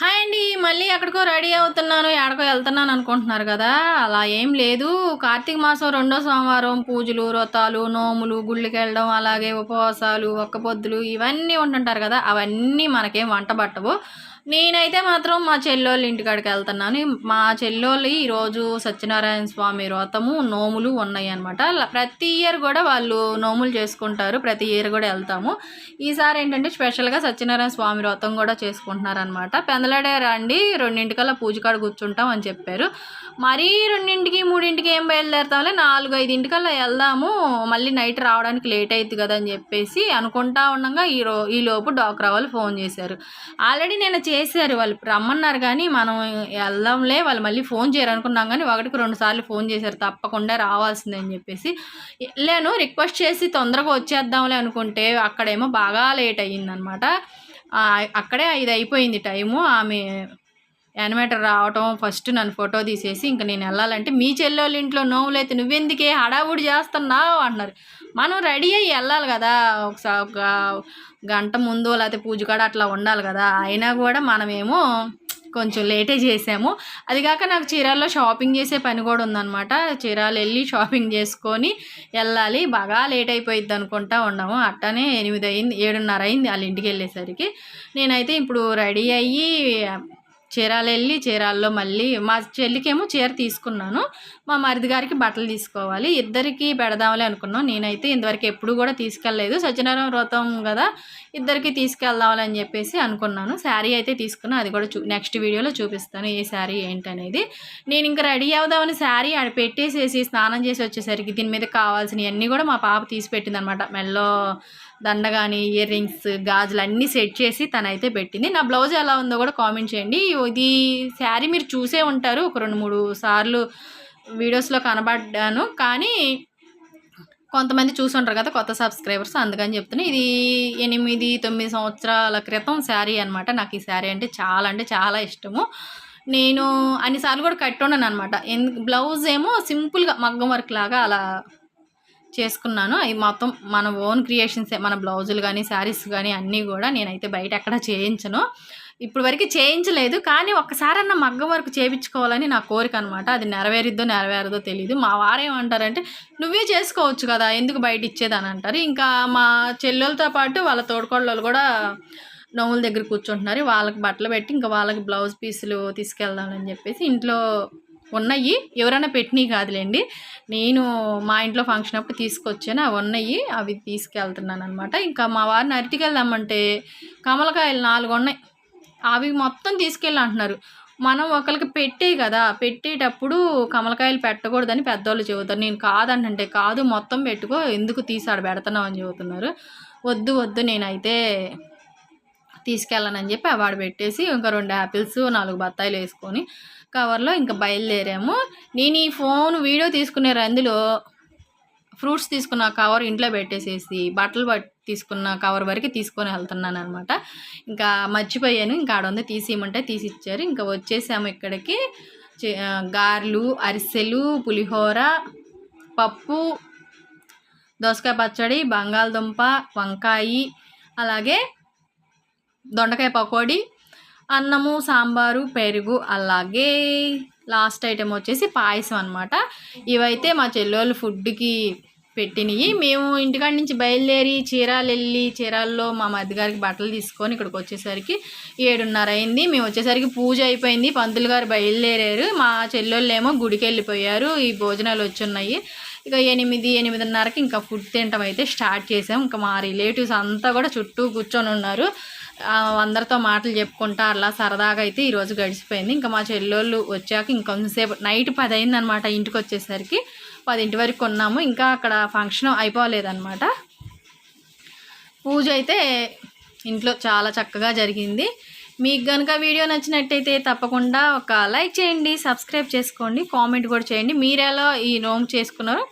Hi అండి మళ్ళీ ఎక్కడికో రెడీ అవుతున్నాను ఎక్కడికో వెళ్తున్నాను అనుకుంటున్నారు కదా. అలా ఏం లేదు. కార్తీక మాసం రెండో సోమవారం పూజలు వ్రతాలు నోములు గుళ్ళకి వెళ్ళడం అలాగే ఉపవాసాలు ఒక్క పొద్దులు ఇవన్నీ ఉంటుంటారు కదా. అవన్నీ మనకేం వంట పట్టవు. నేనైతే మాత్రం మా చెల్లోళ్ళ ఇంటికాడికి వెళ్తున్నాను. మా చెల్లోళ్ళు ఈరోజు సత్యనారాయణ స్వామి వ్రతము నోములు ఉన్నాయి అనమాట ప్రతి ఇయర్ కూడా వాళ్ళు నోములు చేసుకుంటారు. ప్రతి ఇయర్ కూడా వెళ్తాము. ఈసారి ఏంటంటే స్పెషల్గా సత్యనారాయణ స్వామి వ్రతం కూడా చేసుకుంటున్నారనమాట పెందలాడే రండి రెండింటికల్లా పూజ కాడ కూర్చుంటాం అని చెప్పారు. మరీ రెండింటికి మూడింటికి ఏం బయలుదేరుతాంలే? నాలుగు ఐదింటికల్లా వెళ్దాము. మళ్ళీ నైట్ రావడానికి లేట్ అవుతుంది కదా అని చెప్పేసి అనుకుంటా ఉండగా ఈ రో ఈ లోపు డాక్టర్ వాళ్ళు ఫోన్ చేశారు. ఆల్రెడీ నేను చేశారు. వాళ్ళు రమ్మన్నారు కానీ మనం వెళ్దాంలే వాళ్ళు మళ్ళీ ఫోన్ చేయరు అనుకున్నాం కానీ ఒకటికి రెండు సార్లు ఫోన్ చేశారు. తప్పకుండా రావాల్సిందే అని చెప్పేసి. వెళ్ళాను రిక్వెస్ట్ చేసి తొందరగా వచ్చేద్దాంలే అనుకుంటే అక్కడేమో బాగా లేట్ అయ్యిందనమాట. అక్కడే ఐదు అయిపోయింది టైము. ఆమె యానిమేటర్ రావటం ఫస్ట్ నన్ను ఫోటో తీసేసి ఇంకా నేను వెళ్ళాలంటే మీ చెల్లెళ్ళ ఇంట్లో నోములైతే నువ్వెందుకే హడావుడి చేస్తున్నావు అంటున్నారు. మనం రెడీ అయ్యి వెళ్ళాలి కదా ఒకసారి ఒక గంట ముందు లేకపోతే పూజ కాడ అట్లా ఉండాలి కదా అయినా కూడా మనమేమో కొంచెం లేటే చేసాము. అది కాక నాకు చీరాల్లో షాపింగ్ చేసే పని కూడా ఉందన్నమాట. చీరాలు వెళ్ళి షాపింగ్ చేసుకొని వెళ్ళాలి. బాగా లేట్ అయిపోయిద్ది అనుకుంటా ఉన్నాము. అట్టనే ఎనిమిది అయింది ఏడున్నర అయింది వాళ్ళ ఇంటికి వెళ్ళేసరికి. నేనైతే ఇప్పుడు రెడీ అయ్యి చీరాలు వెళ్ళి చీరాల్లో మళ్ళీ మా చెల్లికేమో చీర తీసుకున్నాను. మా మరిది గారికి బట్టలు తీసుకోవాలి. ఇద్దరికి పెడదామని అనుకున్నాం. నేనైతే ఇంతవరకు ఎప్పుడు కూడా తీసుకెళ్ళలేదు. సత్యనారాయణ వ్రతం కదా ఇద్దరికి తీసుకెళ్దామని అని చెప్పేసి అనుకున్నాను. శారీ అయితే తీసుకున్నాను అది కూడా చూ నెక్స్ట్ వీడియోలో చూపిస్తాను ఏ శారీ ఏంటనేది. నేను ఇంకా రెడీ అవుదామని శారీ ఆడ పెట్టేసేసి స్నానం చేసి వచ్చేసరికి దీని మీద కావాల్సినవన్నీ కూడా మా పాప తీసి పెట్టిందనమాట. మెల్లో దండ కానీ ఇయర్ రింగ్స్ గాజులు అన్నీ సెట్ చేసి తనైతే పెట్టింది. నా బ్లౌజ్ ఎలా ఉందో కూడా కామెంట్ చేయండి. ఇది శారీ మీరు చూసే ఉంటారు. ఒక రెండు మూడు సార్లు వీడియోస్లో కనబడ్డాను. కానీ కొంతమంది చూసుంటారు కదా కొత్త సబ్స్క్రైబర్స్. అందుకని చెప్తున్నా ఇది ఎనిమిది తొమ్మిది సంవత్సరాల క్రితం శారీ అనమాట నాకు ఈ శారీ అంటే చాలా అంటే చాలా ఇష్టము. నేను అన్నిసార్లు కూడా కట్టున్నాను అనమాట ఎందుకు బ్లౌజ్ ఏమో సింపుల్గా మగ్గం వర్క్ లాగా అలా చేసుకున్నాను. అవి మొత్తం మన ఓన్ క్రియేషన్సే మన బ్లౌజులు కానీ శారీస్ కానీ అన్నీ కూడా నేనైతే బయట ఎక్కడ చేయించను. ఇప్పుడు వరకు చేయించలేదు. కానీ ఒక్కసారన్నా మగ్గం వరకు చేయించుకోవాలని నా కోరిక అనమాట అది నెరవేరిద్దో నెరవేరదో తెలియదు మా వారేమంటారంటే నువ్వే చేసుకోవచ్చు కదా ఎందుకు బయట ఇచ్చేదని అంటారు. ఇంకా మా చెల్లెలతో పాటు వాళ్ళ తోడుకోళ్ళు కూడా నోముల దగ్గర కూర్చుంటున్నారు. వాళ్ళకి బట్టలు పెట్టి ఇంకా వాళ్ళకి బ్లౌజ్ పీసులు తీసుకెళ్దామని చెప్పేసి ఇంట్లో ఉన్నాయి ఎవరైనా పెట్టినవి కాదులేండి. నేను మా ఇంట్లో ఫంక్షన్ అప్పుడు తీసుకొచ్చాను. అవి ఉన్నాయి అవి తీసుకెళ్తున్నాను అనమాట ఇంకా మా వారిని అరటికెళ్దామంటే కమలకాయలు నాలుగు ఉన్నాయి అవి మొత్తం తీసుకెళ్ళి అంటున్నారు మనం ఒకరికి పెట్టే కదా. పెట్టేటప్పుడు కమలకాయలు పెట్టకూడదని పెద్దవాళ్ళు చెబుతారు. నేను కాదంటే కాదు. మొత్తం పెట్టుకో. ఎందుకు తీసాడు పెడుతున్నావు అని చెబుతున్నారు. వద్దు వద్దు. నేనైతే తీసుకెళ్ళనని చెప్పి అవాడు పెట్టేసి ఇంకా రెండు యాపిల్స్ నాలుగు బత్తాయిలు వేసుకొని కవర్లో ఇంకా బయలుదేరాము. నేను ఈ ఫోన్ వీడియో తీసుకునే రందులో ఫ్రూట్స్ తీసుకున్న కవర్ ఇంట్లో పెట్టేసేసి బట్టలు తీసుకున్న కవర్ వరకు తీసుకొని వెళ్తున్నాను అనమాట ఇంకా మర్చిపోయాను ఇంకా ఆడ ఉంది తీసేయమంటే తీసి ఇచ్చారు ఇంకా వచ్చేసాము ఇక్కడికి. గారెలు అరిసెలు పులిహోర పప్పు దోసకాయ పచ్చడి బంగాళదుంప వంకాయి అలాగే దొండకాయ పకోడీ అన్నము సాంబారు పెరుగు అలాగే లాస్ట్ ఐటెం వచ్చేసి పాయసం అనమాట ఇవైతే మా చెల్లెళ్ళు ఫుడ్కి పెట్టినవి మేము ఇంటికాడి నుంచి బయలుదేరి చీరాలు వెళ్ళి చీరాల్లో మా మధ్యగారికి బట్టలు తీసుకొని ఇక్కడికి వచ్చేసరికి ఏడున్నర అయింది. మేము వచ్చేసరికి పూజ అయిపోయింది. పంతులు గారు బయలుదేరారు. మా చెల్లెళ్ళేమో గుడికి వెళ్ళిపోయారు. ఈ భోజనాలు వచ్చున్నాయి. ఇక ఎనిమిది ఎనిమిదిన్నరకి ఇంకా ఫుడ్ తినటం అయితే స్టార్ట్ చేసాం. ఇంకా మా రిలేటివ్స్ అంతా కూడా చుట్టూ కూర్చొని ఉన్నారు. అందరితో మాటలు చెప్పుకుంటా అలా సరదాగా అయితే ఈరోజు గడిచిపోయింది. ఇంకా మా చెల్లెళ్ళు వచ్చాక ఇంకొంతసేపు నైట్ పది అయిందనమాట ఇంటికి వచ్చేసరికి. పదింటి వరకు కొన్నాము. ఇంకా అక్కడ ఫంక్షన్ అయిపోలేదన్నమాట. పూజ అయితే ఇంట్లో చాలా చక్కగా జరిగింది. మీకు కనుక వీడియో నచ్చినట్టయితే తప్పకుండా ఒక లైక్ చేయండి సబ్స్క్రైబ్ చేసుకోండి కామెంట్ కూడా చేయండి. మీరు ఎలా ఈ నోమ్ చేసుకున్నారో